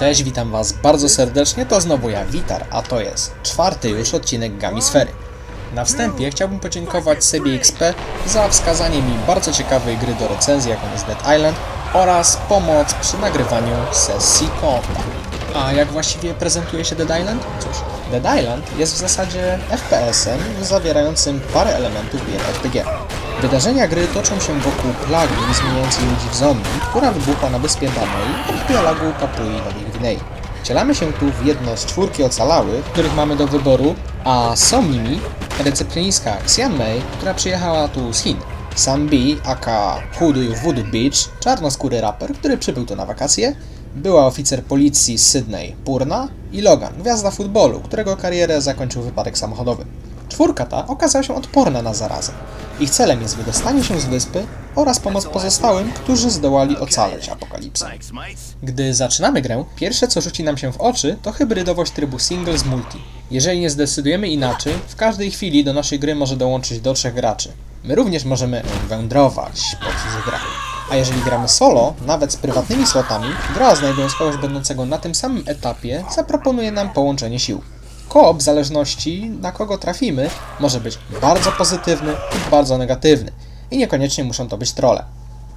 Cześć, witam Was bardzo serdecznie, to znowu ja, Witar, a to jest czwarty już odcinek Gamisfery. Na wstępie chciałbym podziękować sobie XP za wskazanie mi bardzo ciekawej gry do recenzji, jaką jest Dead Island, oraz pomoc przy nagrywaniu sesji konta. A jak właściwie prezentuje się Dead Island? Cóż, Dead Island jest w zasadzie FPS-em zawierającym parę elementów gier RPG. Wydarzenia gry toczą się wokół plagi zmieniającej ludzi w zombie, która wybuchła na wyspie Banoi w archipelagu Papui Nowej Gwinei. Wcielamy się tu w jedno z czwórki ocalałych, których mamy do wyboru, a są nimi recepcjonistka Xian Mei, która przyjechała tu z Chin, Sam B, aka Hoodoo Voodoo Beach, czarnoskóry raper, który przybył tu na wakacje, była oficer policji z Sydney, Purna i Logan, gwiazda futbolu, którego karierę zakończył wypadek samochodowy. Czwórka ta okazała się odporna na zarazę. Ich celem jest wydostanie się z wyspy oraz pomoc pozostałym, którzy zdołali ocaleć apokalipsę. Gdy zaczynamy grę, pierwsze co rzuci nam się w oczy to hybrydowość trybu single z multi. Jeżeli nie zdecydujemy inaczej, w każdej chwili do naszej gry może dołączyć do trzech graczy. My również możemy wędrować po cudzych. A jeżeli gramy solo, nawet z prywatnymi slotami, gra znajdując kogoś będącego na tym samym etapie zaproponuje nam połączenie sił. Koop zależności na kogo trafimy może być bardzo pozytywny lub bardzo negatywny i niekoniecznie muszą to być trolle.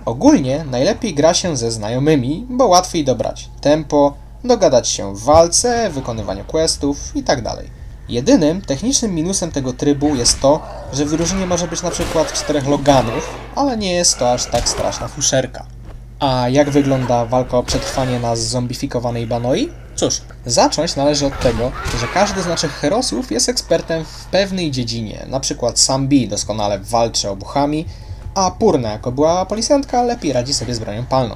Ogólnie najlepiej gra się ze znajomymi, bo łatwiej dobrać tempo, dogadać się w walce, wykonywaniu questów itd. Jedynym technicznym minusem tego trybu jest to, że w drużynie może być przykład czterech loganów, ale nie jest to aż tak straszna fuszerka. A jak wygląda walka o przetrwanie na zombifikowanej Banoi? Cóż, zacząć należy od tego, że każdy z naszych herosów jest ekspertem w pewnej dziedzinie. Na przykład Sam B doskonale walczy obuchami, a Purna jako była policjantka lepiej radzi sobie z bronią palną.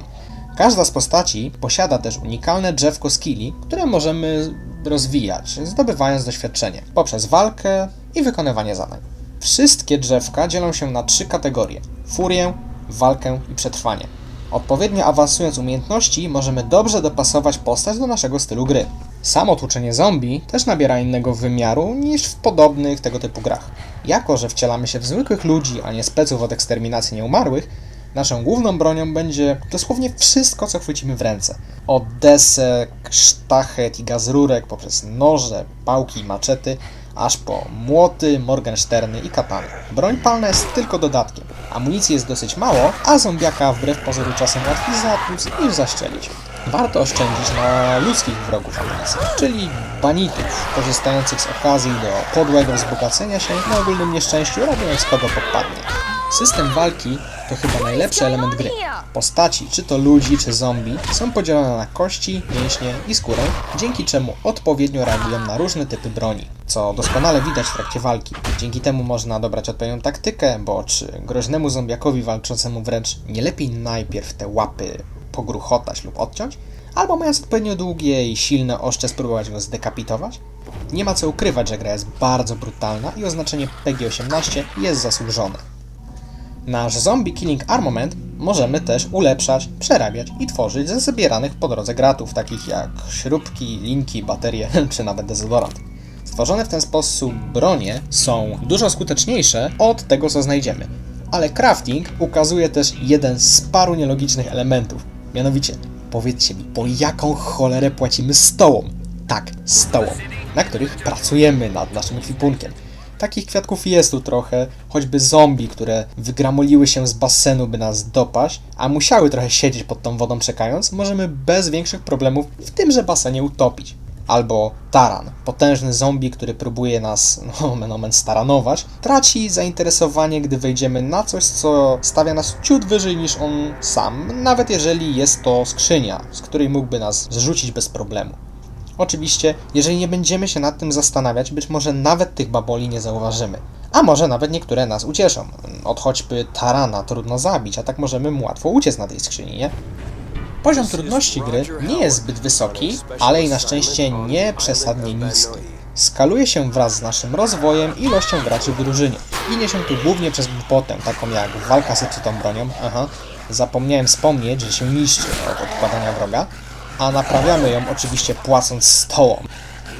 Każda z postaci posiada też unikalne drzewko skilli, które możemy rozwijać, zdobywając doświadczenie poprzez walkę i wykonywanie zadań. Wszystkie drzewka dzielą się na trzy kategorie: furię, walkę i przetrwanie. Odpowiednio awansując umiejętności, możemy dobrze dopasować postać do naszego stylu gry. Samo tłuczenie zombie też nabiera innego wymiaru niż w podobnych tego typu grach. Jako, że wcielamy się w zwykłych ludzi, a nie speców od eksterminacji nieumarłych, naszą główną bronią będzie dosłownie wszystko, co chwycimy w ręce. Od desek, sztachet i gaz rurek, poprzez noże, pałki i maczety, aż po młoty, morgensterny i katany. Broń palna jest tylko dodatkiem. Amunicji jest dosyć mało, a zombiaka wbrew pozoru czasem łatwiej zatłuc niż zastrzelić. Warto oszczędzić na ludzkich wrogów amunicji, czyli banitów, korzystających z okazji do podłego wzbogacenia się na ogólnym nieszczęściu, robiąc kogo podpadnie. System walki to chyba najlepszy element gry. Postaci, czy to ludzi, czy zombie, są podzielone na kości, mięśnie i skórę, dzięki czemu odpowiednio reagują na różne typy broni, co doskonale widać w trakcie walki. Dzięki temu można dobrać odpowiednią taktykę, bo czy groźnemu zombiakowi walczącemu wręcz nie lepiej najpierw te łapy pogruchotać lub odciąć, albo mając odpowiednio długie i silne oszcze spróbować go zdekapitować? Nie ma co ukrywać, że gra jest bardzo brutalna i oznaczenie PG-18 jest zasłużone. Nasz Zombie Killing Armament możemy też ulepszać, przerabiać i tworzyć ze zbieranych po drodze gratów, takich jak śrubki, linki, baterie czy nawet dezodorant. Stworzone w ten sposób bronie są dużo skuteczniejsze od tego, co znajdziemy. Ale crafting ukazuje też jeden z paru nielogicznych elementów. Mianowicie, powiedzcie mi, po jaką cholerę płacimy stołom? Tak, stołom, na których pracujemy nad naszym ekwipunkiem. Takich kwiatków jest tu trochę, choćby zombie, które wygramoliły się z basenu, by nas dopaść, a musiały trochę siedzieć pod tą wodą czekając, możemy bez większych problemów w tymże basenie utopić. Albo taran, potężny zombie, który próbuje nas, no omen, staranować, traci zainteresowanie, gdy wejdziemy na coś, co stawia nas ciut wyżej niż on sam, nawet jeżeli jest to skrzynia, z której mógłby nas zrzucić bez problemu. Oczywiście, jeżeli nie będziemy się nad tym zastanawiać, być może nawet tych baboli nie zauważymy. A może nawet niektóre nas ucieszą. Od choćby tarana trudno zabić, a tak możemy mu łatwo uciec na tej skrzyni, nie? Poziom trudności gry nie jest zbyt wysoki, ale i na szczęście nie przesadnie niski. Skaluje się wraz z naszym rozwojem i ilością graczy w drużynie. Ginie się tu głównie przez głupotę, taką jak walka z tą bronią, aha, zapomniałem wspomnieć, że się niszczy od odkładania wroga, a naprawiamy ją oczywiście płacąc stołom.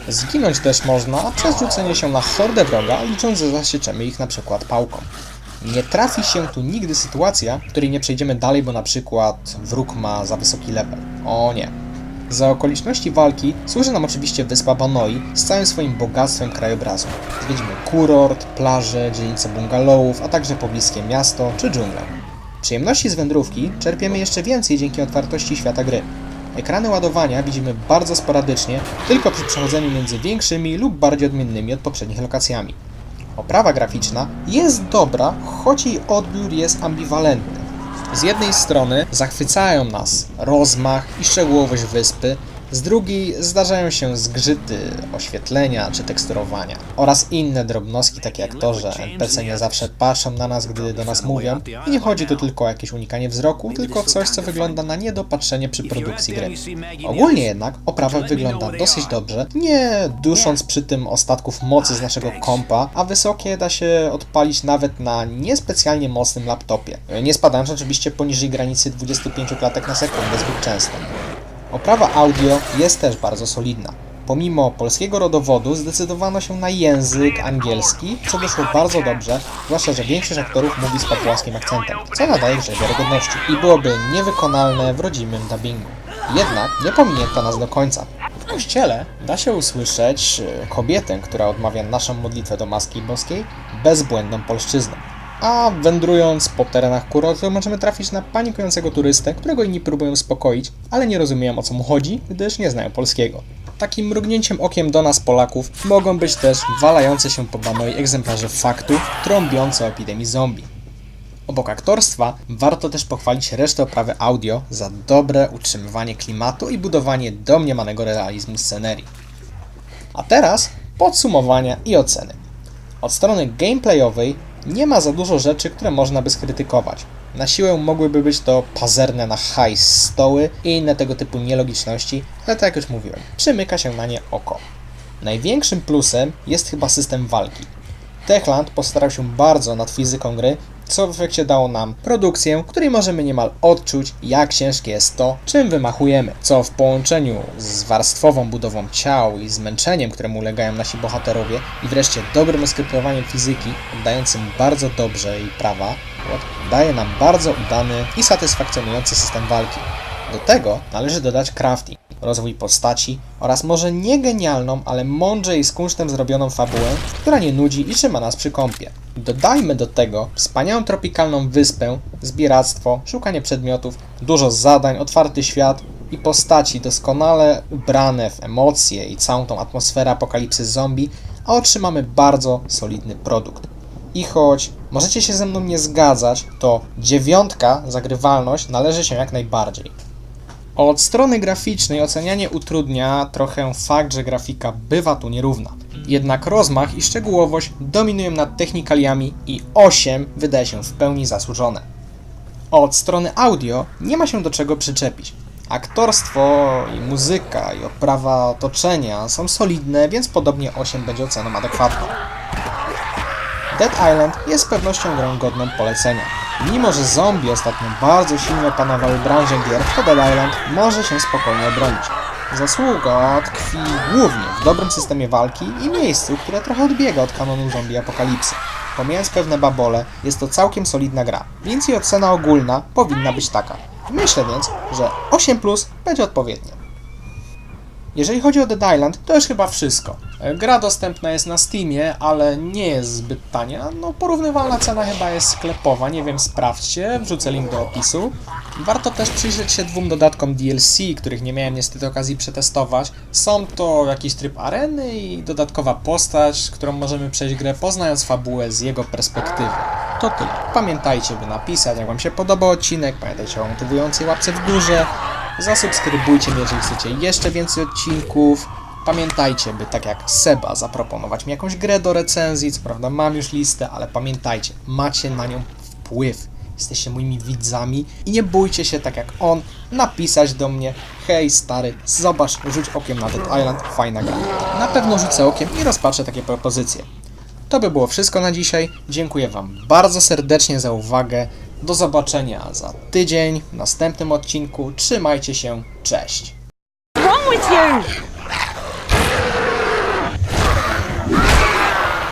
Zginąć też można przez rzucenie się na hordę wroga, licząc, że zasieczymy ich na przykład pałką. Nie trafi się tu nigdy sytuacja, w której nie przejdziemy dalej, bo na przykład wróg ma za wysoki level. O nie. Za okoliczności walki służy nam oczywiście wyspa Banoi z całym swoim bogactwem krajobrazu. Zwiedzimy kurort, plaże, dzielnice bungalowów, a także pobliskie miasto czy dżunglę. Przyjemności z wędrówki czerpiemy jeszcze więcej dzięki otwartości świata gry. Ekrany ładowania widzimy bardzo sporadycznie, tylko przy przechodzeniu między większymi lub bardziej odmiennymi od poprzednich lokacjami. Oprawa graficzna jest dobra, choć jej odbiór jest ambiwalentny. Z jednej strony zachwycają nas rozmach i szczegółowość wyspy, z drugiej zdarzają się zgrzyty oświetlenia czy teksturowania oraz inne drobnostki takie jak to, że NPC nie zawsze patrzą na nas, gdy do nas mówią i nie chodzi tu tylko o jakieś unikanie wzroku, tylko coś co wygląda na niedopatrzenie przy produkcji gry. Ogólnie jednak oprawa wygląda dosyć dobrze, nie dusząc przy tym ostatków mocy z naszego kompa, a wysokie da się odpalić nawet na niespecjalnie mocnym laptopie. Nie spadając oczywiście poniżej granicy 25 klatek na sekundę zbyt często. Oprawa audio jest też bardzo solidna. Pomimo polskiego rodowodu zdecydowano się na język angielski, co wyszło bardzo dobrze, zwłaszcza, że większość aktorów mówi z papułaskim akcentem, co nadaje grze wiarygodności i byłoby niewykonalne w rodzimym dubbingu. Jednak nie pominięto nas do końca. W kościele da się usłyszeć e, kobietę, która odmawia naszą modlitwę do Maski Boskiej bezbłędną polszczyzną. A wędrując po terenach kurortu możemy trafić na panikującego turystę, którego inni próbują uspokoić, ale nie rozumieją o co mu chodzi, gdyż nie znają polskiego. Takim mrugnięciem okiem do nas Polaków mogą być też walające się po banoi egzemplarze faktów trąbiące o epidemii zombie. Obok aktorstwa warto też pochwalić resztę oprawy audio za dobre utrzymywanie klimatu i budowanie domniemanego realizmu scenerii. A teraz podsumowania i oceny. Od strony gameplayowej nie ma za dużo rzeczy, które można by skrytykować. Na siłę mogłyby być to pazerne na hajs stoły i inne tego typu nielogiczności, ale tak jak już mówiłem, przymyka się na nie oko. Największym plusem jest chyba system walki. Techland postarał się bardzo nad fizyką gry, co w efekcie dało nam produkcję, w której możemy niemal odczuć, jak ciężkie jest to, czym wymachujemy, co w połączeniu z warstwową budową ciał i zmęczeniem, któremu ulegają nasi bohaterowie i wreszcie dobrym skryptowaniem fizyki, oddającym bardzo dobrze jej prawa, daje nam bardzo udany i satysfakcjonujący system walki. Do tego należy dodać crafting, rozwój postaci oraz może nie genialną, ale mądrze i z kunsztem zrobioną fabułę, która nie nudzi i trzyma nas przy kąpie. Dodajmy do tego wspaniałą tropikalną wyspę, zbieractwo, szukanie przedmiotów, dużo zadań, otwarty świat i postaci doskonale ubrane w emocje i całą tą atmosferę apokalipsy zombie, a otrzymamy bardzo solidny produkt. I choć możecie się ze mną nie zgadzać, to dziewiątka zagrywalność należy się jak najbardziej. Od strony graficznej ocenianie utrudnia trochę fakt, że grafika bywa tu nierówna. Jednak rozmach i szczegółowość dominują nad technikaliami i 8 wydaje się w pełni zasłużone. Od strony audio nie ma się do czego przyczepić. Aktorstwo i muzyka i oprawa otoczenia są solidne, więc podobnie 8 będzie oceną adekwatną. Dead Island jest z pewnością grą godną polecenia. Mimo, że zombie ostatnio bardzo silnie panowały branżę gier, to Dead Island może się spokojnie obronić. Zasługa tkwi głównie w dobrym systemie walki i miejscu, które trochę odbiega od kanonu zombie apokalipsy. Pomijając pewne babole, jest to całkiem solidna gra, więc jej ocena ogólna powinna być taka. Myślę więc, że 8 plus będzie odpowiednia. Jeżeli chodzi o Dead Island, to już chyba wszystko. Gra dostępna jest na Steamie, ale nie jest zbyt tania. No, porównywalna cena chyba jest sklepowa, nie wiem, sprawdźcie, wrzucę link do opisu. Warto też przyjrzeć się dwóm dodatkom DLC, których nie miałem niestety okazji przetestować. Są to jakiś tryb areny i dodatkowa postać, którą możemy przejść grę poznając fabułę z jego perspektywy. To tyle. Pamiętajcie, by napisać, jak Wam się podoba odcinek, pamiętajcie o motywującej łapce w górze, Zasubskrybujcie mnie, jeżeli chcecie jeszcze więcej odcinków. Pamiętajcie, by tak jak Seba zaproponować mi jakąś grę do recenzji. Co prawda mam już listę, ale pamiętajcie, macie na nią wpływ. Jesteście moimi widzami i nie bójcie się, tak jak on, napisać do mnie Hej stary, zobacz, rzuć okiem na Dead Island, fajna gra. Na pewno rzucę okiem i rozpatrzę takie propozycje. To by było wszystko na dzisiaj. Dziękuję Wam bardzo serdecznie za uwagę. Do zobaczenia za tydzień w następnym odcinku. Trzymajcie się. Cześć.